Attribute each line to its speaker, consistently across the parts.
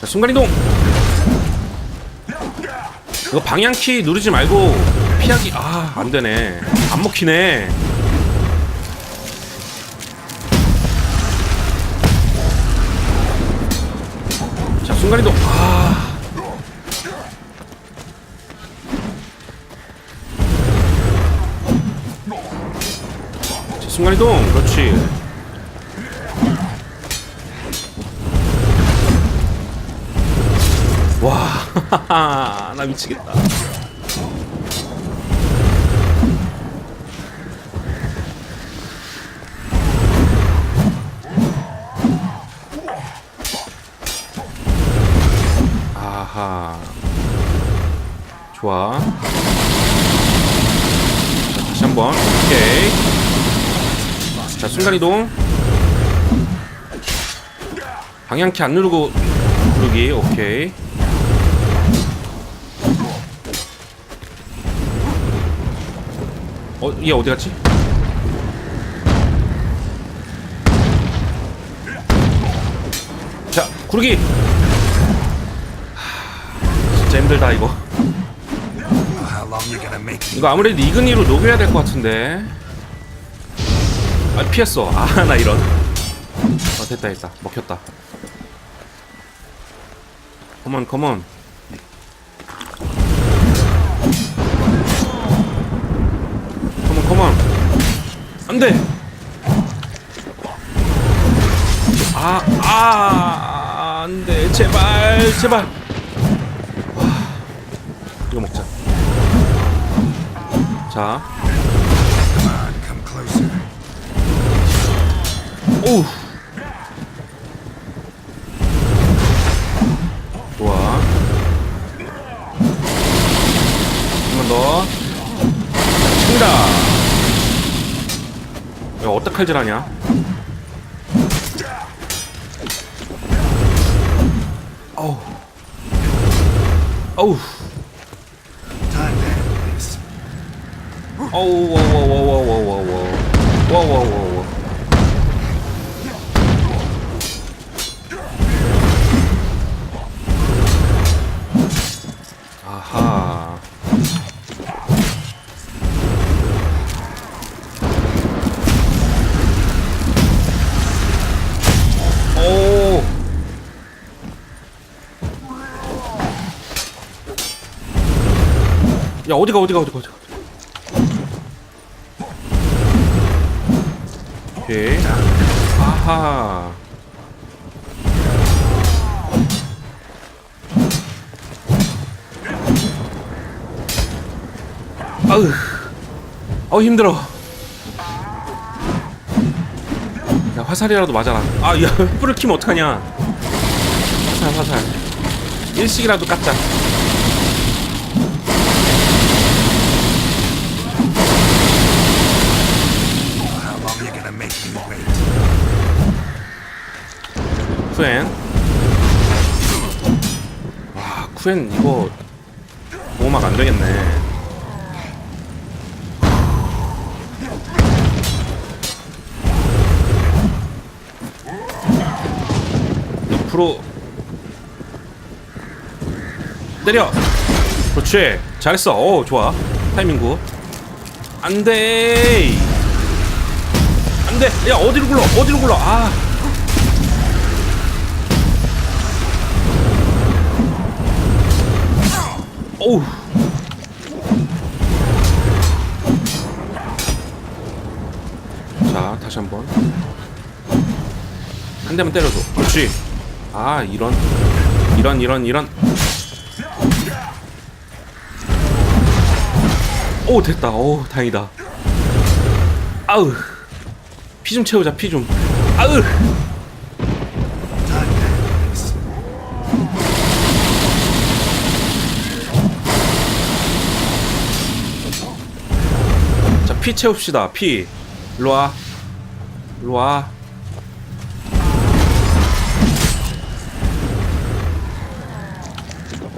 Speaker 1: 자, 순간이동. 이거 방향키 누르지 말고 피하기 아 안되네. 안 먹히네. 자 순간이동. 아. 자, 순간이동. 그렇지 나 미치겠다. 아하. 좋아. 자, 다시 한 번. 오케이. 자, 순간이동. 방향키 안 누르고 누르기. 오케이. 어, 얘 어디 갔지? 자, 구르기. 하, 진짜 힘들다 이거. 이거 아무래도 이근이로 녹여야 될 것 같은데. 아 피했어. 아 나 이런. 어 됐다 됐다 먹혔다. 컴온. 컴온 안돼. 아, 아, 안 돼. 제발, 제발. 와, 이거 먹자. 자. 오 야, 어떡 칼질하냐? 어우. 어우. 어우, 워워워워워워워. 워워워 어디가 어디가 어디가 어디가. 오케이. 아하. 아으. 어 힘들어. 야 화살이라도 맞아라. 아, 야 횃불을 키면 어떡하냐. 화살 화살. 일식이라도 깎자. 쿠엔. 와 쿠엔 이거 보호막 안 되겠네. 옆으로 때려. 그렇지. 잘했어. 오 좋아. 타이밍 굿. 안돼. 안돼. 야 어디로 굴러? 어디로 굴러? 아. 오우. 자, 다시 한 번. 한 대만 때려줘. 그렇지. 아, 이런. 이런, 이런, 이런. 오, 됐다. 오, 다행이다. 아우. 피좀 채우자, 피 좀. 아우. 피 채웁시다. 피. 일로 와. 일로 와.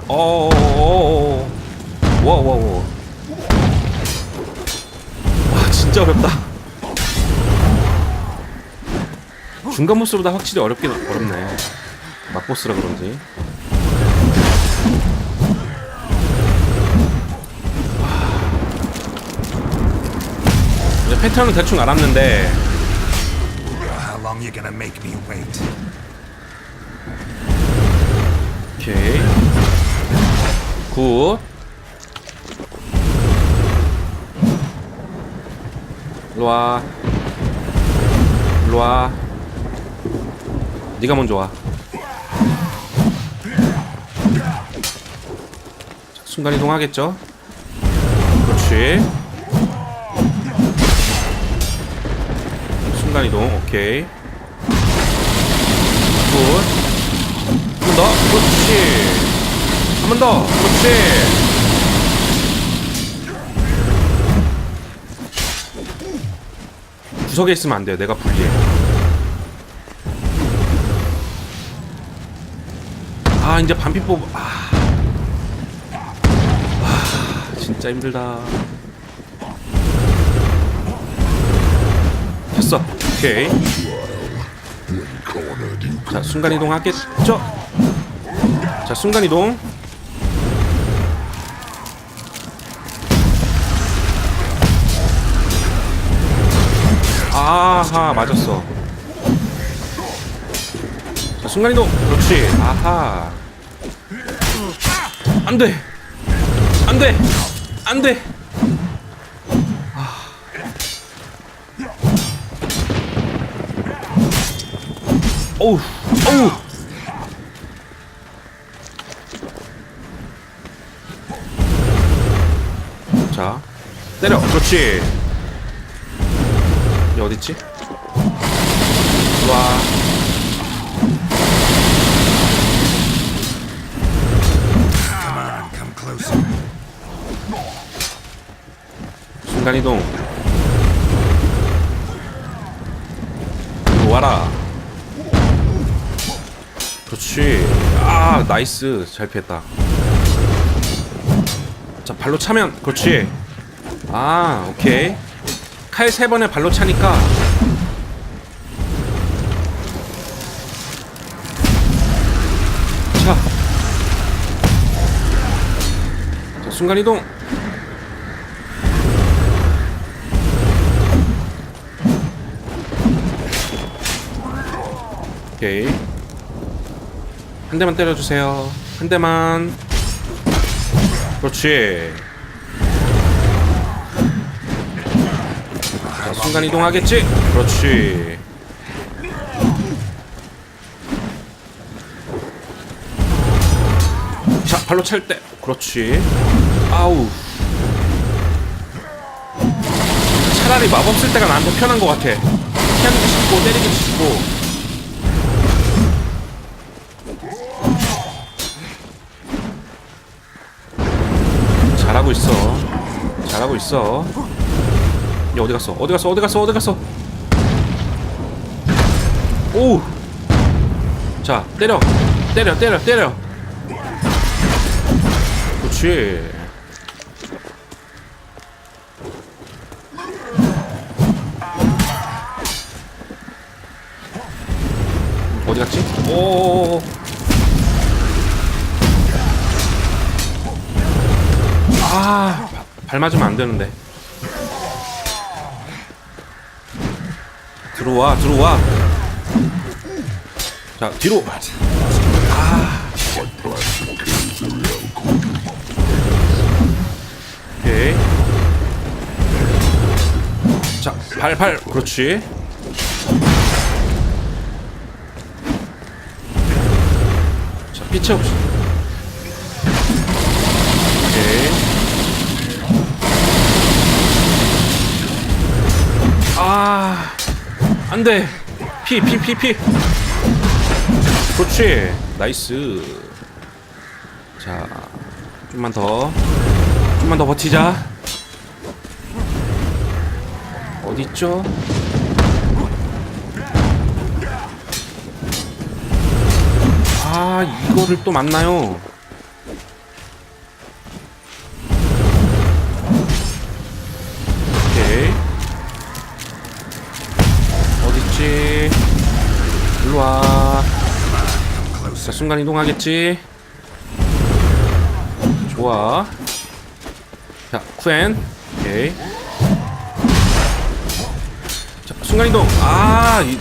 Speaker 1: 어어어어어. 와, 와, 와. 와, 진짜 어렵다. 중간 보스보다 확실히 어렵긴 어렵네. 막보스라 그런지. 패턴은 대충 알았는데.
Speaker 2: How long you gonna make me wait?
Speaker 1: 오케이. 굿. 일로와. 일로와. 네가 먼저 와. 자, 순간이동 하겠죠? 그렇지 순간이동 오케이 굿 한번 더. 그렇지. 한 번 더. 그렇지. 구석에 있으면 안 돼요. 내가 불리해. 아, 이제 반피 뽑. 아. 아, 진짜 힘들다. 됐어. 오케이. 자, 순간 이동 하겠죠? 자, 순간 이동. 아하, 맞았어. 자, 순간 이동. 그렇지. 아하. 안 돼. 안 돼. 안 돼. 어우, 어우. 자, 때려. 그렇지. 얘 어딨지? 와.
Speaker 2: Come on, come closer.
Speaker 1: 순간 이동. 이리 와라. 그렇지. 아, 나이스. 잘 피했다. 자, 발로 차면 그렇지. 아, 오케이. 칼 세 번에 발로 차니까 자. 자, 순간 이동. 오케이. 한 대만 때려주세요. 한 대만. 그렇지. 자, 순간 이동하겠지? 그렇지. 자, 발로 찰 때. 그렇지. 아우. 차라리 마법 쓸 때가 나한테 편한 것 같아. 피하는 게 쉽고, 때리기 쉽고. 잘하고 있어. 얘 어디 갔어? 어디 갔어? 어디 갔어? 어디 갔어? 오! 자, 때려. 때려, 때려, 때려. 그렇지. 어디 갔지? 오. 아, 바- 발 맞으면 안 되는데. 들어와, 들어와. 자, 뒤로. 아. 오케이. 자, 발, 발. 그렇지. 자, 빛이 없이. 안 돼. 피, 피, 피, 피. 그렇지. 나이스. 자, 좀만 더. 좀만 더 버티자. 어딨죠? 아, 이거를 또 만나요. 어딨지? 일로 와.
Speaker 2: Come
Speaker 1: 자 순간 이동하겠지? 좋아. 자 쿠엔. 오케이. 자 순간 이동. 아 이,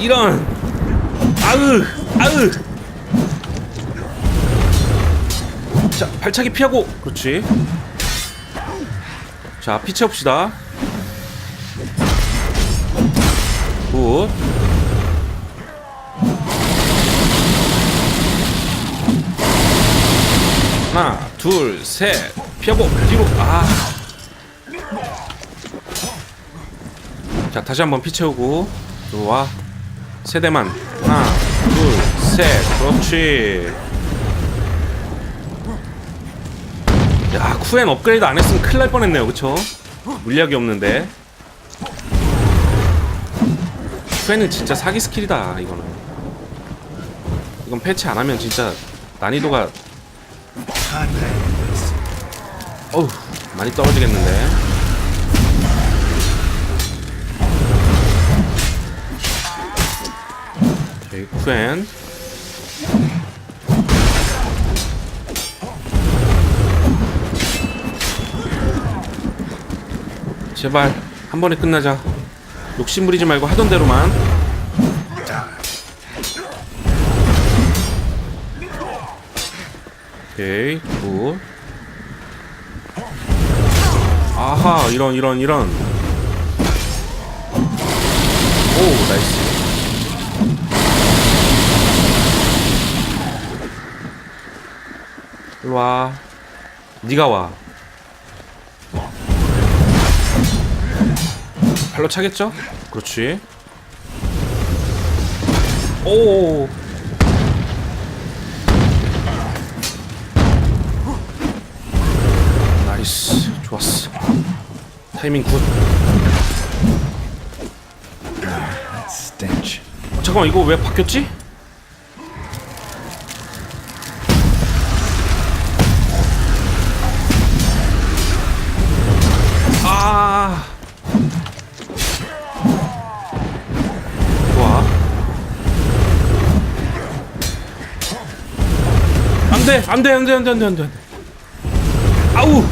Speaker 1: 이런. 아으 아으. 자 발차기 피하고. 그렇지. 자 피 채웁시다 굿. 하나 둘 셋. 피하고 뒤로. 아 자 다시 한번 피 채우고. 좋아 세 대만. 하나 둘 셋. 그렇지. 야 쿠엔 업그레이드 안 했으면 큰일 날 뻔했네요. 그쵸? 물약이 없는데 쿠엔은 진짜 사기 스킬이다 이거는. 이건 패치 안 하면 진짜 난이도가. 어우 많이 떨어지겠는데. 오케이 쿠엔. 제발 한 번에 끝나자 욕심 부리지 말고 하던 대로만. 오케이 굿. 아하 이런 이런 이런. 오 나이스. 일로와. 니가 와 발로 차겠죠? 그렇지 오 나이스 좋았어 타이밍 굿. 어, 잠깐만 이거 왜 바뀌었지? 안돼 안돼 안돼 안돼 안돼 안돼 아우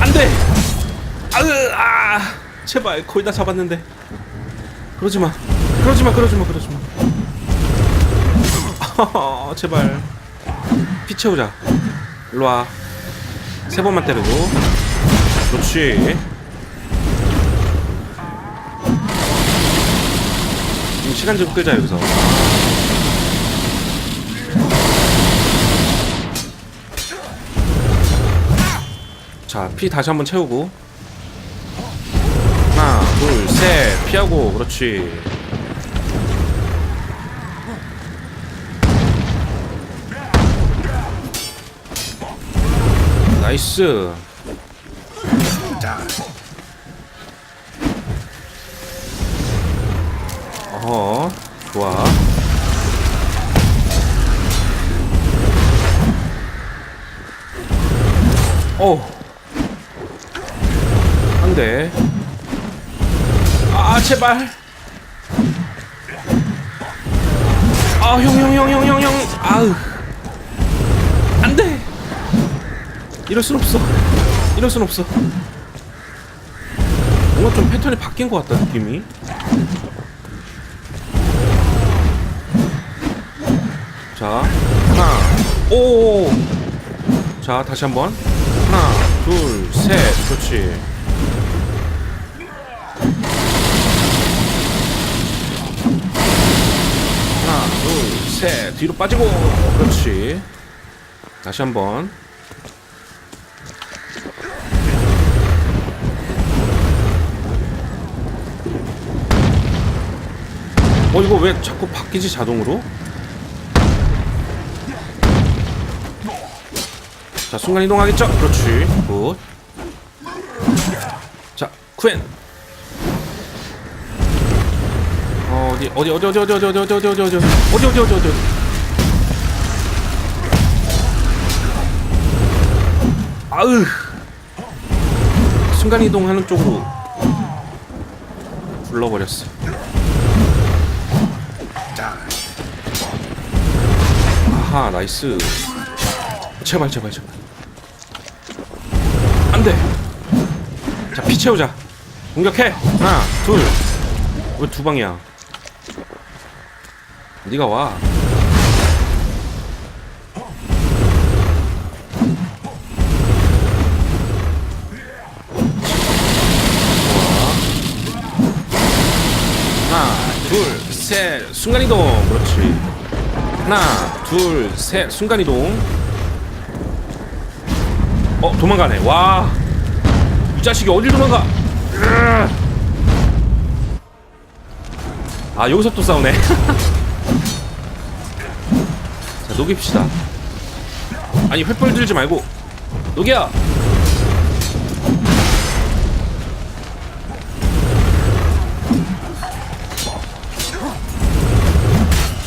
Speaker 1: 안돼 아으 아 제발 거의 다 잡았는데 그러지 마. 그러지 마. 그러지 마. 그러지 마. 아, 제발. 피 채우자. 일로 와. 세 번만 때리고. 그렇지. 좀 시간 좀 끌자 여기서. 자, 피 다시 한번 채우고. 하나, 둘, 셋. 피하고. 그렇지. 나이스. 어허. 좋아. 제발. 아, 형, 형, 형, 형, 형, 형. 아으. 안 돼. 이럴 순 없어. 이럴 순 없어. 뭔가 좀 패턴이 바뀐 것 같다, 느낌이. 자, 하나, 오. 자, 다시 한 번. 하나, 둘, 셋. 그렇지. 둘, 셋. 뒤로 빠지고. 그렇지. 다시 한 번. 어 이거 왜 자꾸 바뀌지 자동으로? 자 순간 이동하겠죠? 그렇지 굿. 자 쿠엔. 어, 어디 어디 어디 어디 어디 어디 어디 어디 어디 어디 어디 어디 어디 어디 어디 아으 순간 이동하는 쪽으로 불러버렸어. 아하 나이스 제발 제발 제발 안돼 자피 채우자 공격해 하나 둘 왜 두 방이야 네가 와. 하나 둘셋 순간이동. 그렇지. 하나 둘 셋 순간이동. 어 도망가네. 와. 이 자식이 어딜 도망가? 으아. 아 여기서 또 싸우네 자 녹입시다 아니 횃불 들지 말고 녹이야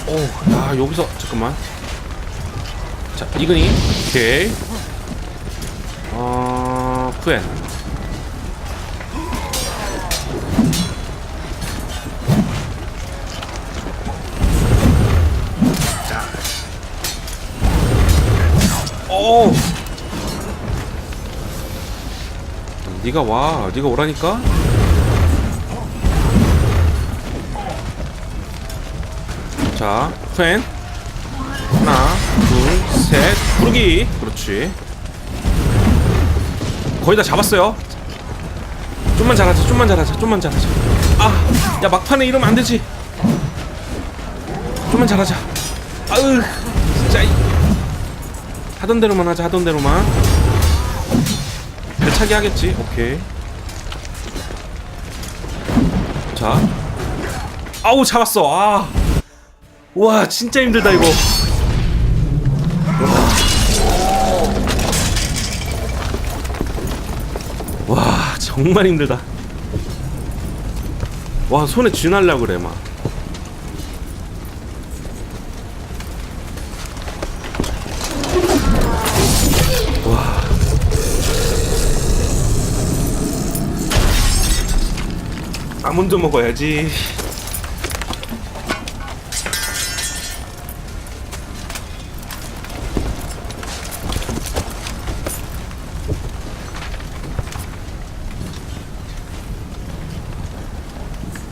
Speaker 1: 오, 야 여기서 잠깐만. 자, 이근이 오케이. 어, 푸엔. 오. 네가 와, 네가 오라니까. 자, 팬. 하나, 둘, 셋. 부르기. 그렇지. 거의 다 잡았어요. 좀만 잘하자, 좀만 잘하자, 좀만 잘하자. 아, 야 막판에 이러면 안 되지. 좀만 잘하자. 아으, 진짜. 이- 하던 대로만 하자, 하던 대로만. 배차기 하겠지. 오케이. 자. 아우 잡았어. 아. 와 진짜 힘들다 이거 와, 와 정말 힘들다 와 손에 쥐날라 그래 막 와. 아몬드 먹어야지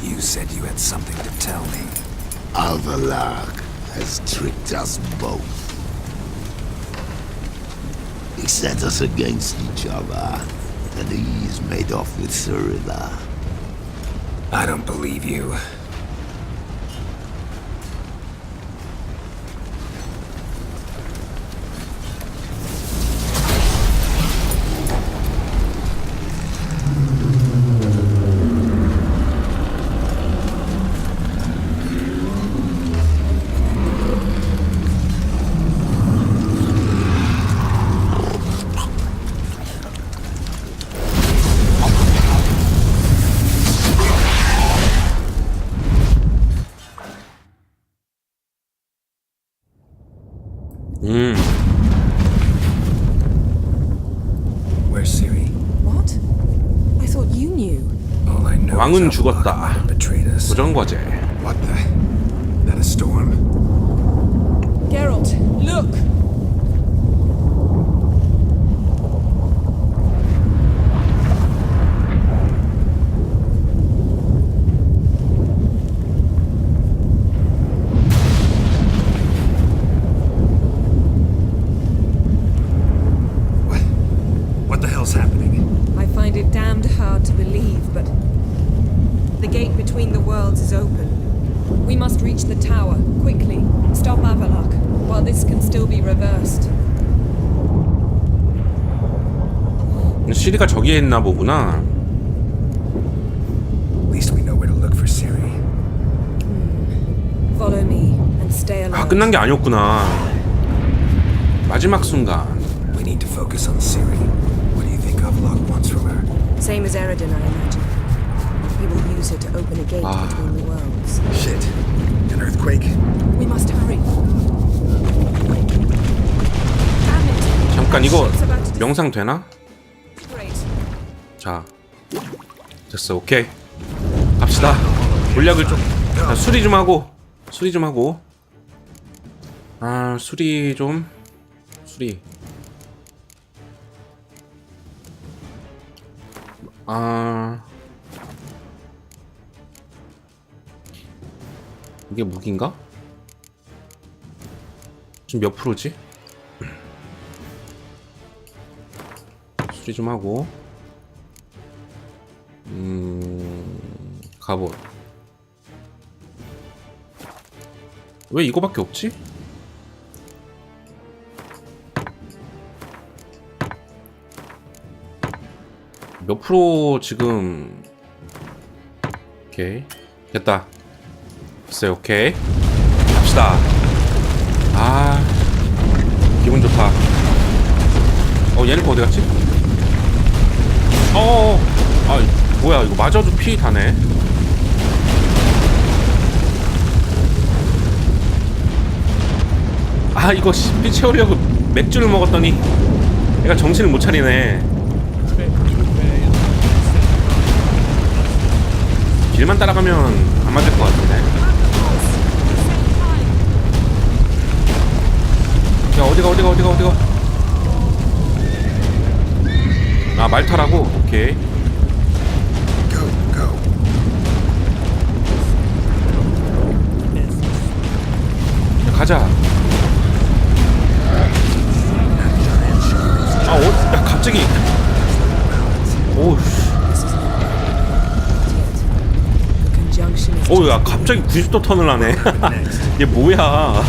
Speaker 2: You said you had something to tell me.
Speaker 3: Alvalag has tricked us both. He set us against each other, and he's made off with Cyrilla.
Speaker 2: I don't believe you.
Speaker 1: 왕은
Speaker 2: is Avalok
Speaker 1: 죽었다.
Speaker 2: might have betrayed us.
Speaker 1: 고정 과제
Speaker 2: What the? That a storm?
Speaker 4: Geralt, look!
Speaker 2: For Siri.
Speaker 4: Follow me and stay alert.
Speaker 1: 아 끝난 게 아니었구나 마지막 순간
Speaker 2: We need to focus on Siri. What do you think Avalok wants from her?
Speaker 4: Same as Eridan, I imagine. He will use it to open a gate
Speaker 1: Ah.
Speaker 4: between the worlds.
Speaker 2: Shit. An earthquake?
Speaker 4: We must hurry. Damn it!
Speaker 1: 잠깐 이거 명상 되나? 자 됐어 오케이. 갑시다. 물약을 좀 자, 수리 좀 하고 수리 좀 하고. 아 수리 좀 수리. 아. 이게 무기인가? 지금 몇 프로지? 수리 좀 하고 갑옷 왜 이거밖에 없지? 몇 프로 지금? 오케이. 됐다. 됐어요. 오케이. 갑시다. 아 기분 좋다. 어 얘는 어디 갔지? 어어 아 뭐야 이거 맞아도 피 다네 아 이거 씨, 피 채우려고 맥주를 먹었더니 얘가 정신을 못 차리네. 길만 따라가면 안 맞을 것 같은데. 야 어디가 어디가 어디가 어디가? 아 말타라고? 오케이. 가자 아 어, 야 갑자기
Speaker 4: conjunction is
Speaker 1: 오야 갑자기 90도 턴을 하네 얘 뭐야.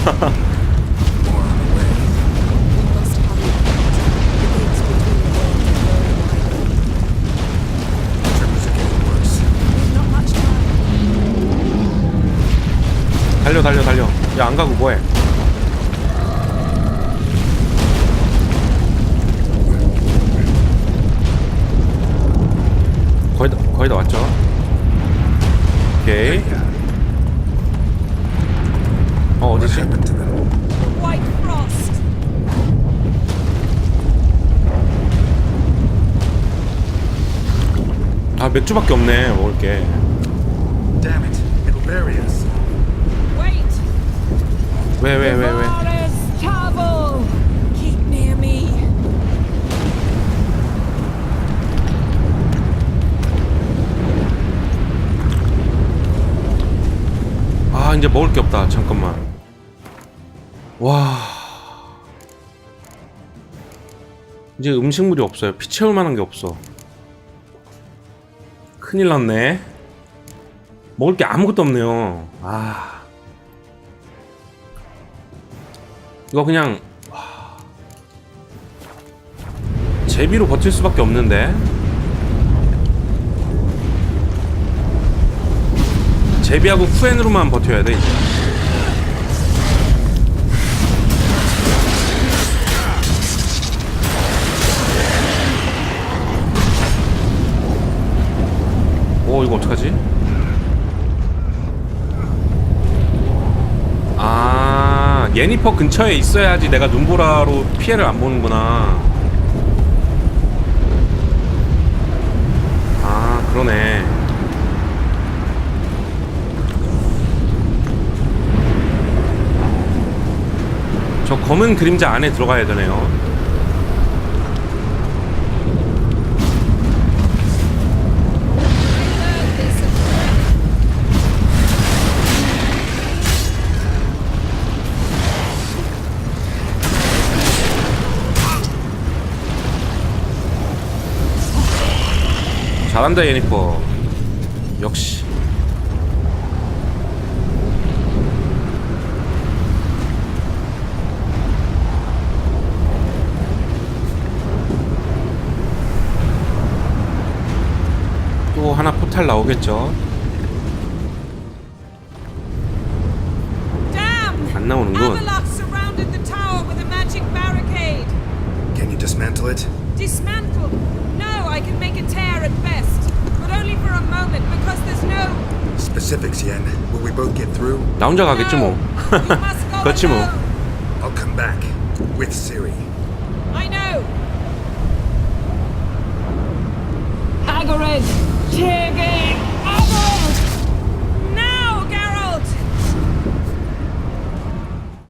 Speaker 1: 달려 달려 달려 야 안 가고 뭐해 거의 다 왔죠 오케이 어 어디지. 아 맥주밖에 없네 먹을 게. 왜 왜 왜 왜 아 이제 먹을 게 없다. 잠깐만. 와. 이제 음식물이 없어요. 피 채울 만한 게 없어. 큰일 났네. 먹을 게 아무것도 없네요. 아. 이거 그냥 와. 제비로 버틸 수밖에 없는데 제비하고 후엔으로만 버텨야 돼 이제. 오 이거 어떡하지? 아 예니퍼 근처에 있어야지 내가 눈보라로 피해를 안 보는구나 아 그러네 저 검은 그림자 안에 들어가야 되네요. 잘한다 예니퍼. 역시. 또 하나 포탈 나오겠죠. 안 나오는군.
Speaker 2: Can you dismantle it?
Speaker 4: Dismantle. No, I can make a tear at best, but only for a moment because there's no.
Speaker 2: Specifics, Yen. Will we both get through?
Speaker 1: 나 혼자 가겠지 뭐. 그렇지 뭐.
Speaker 2: I'll come back. With Siri.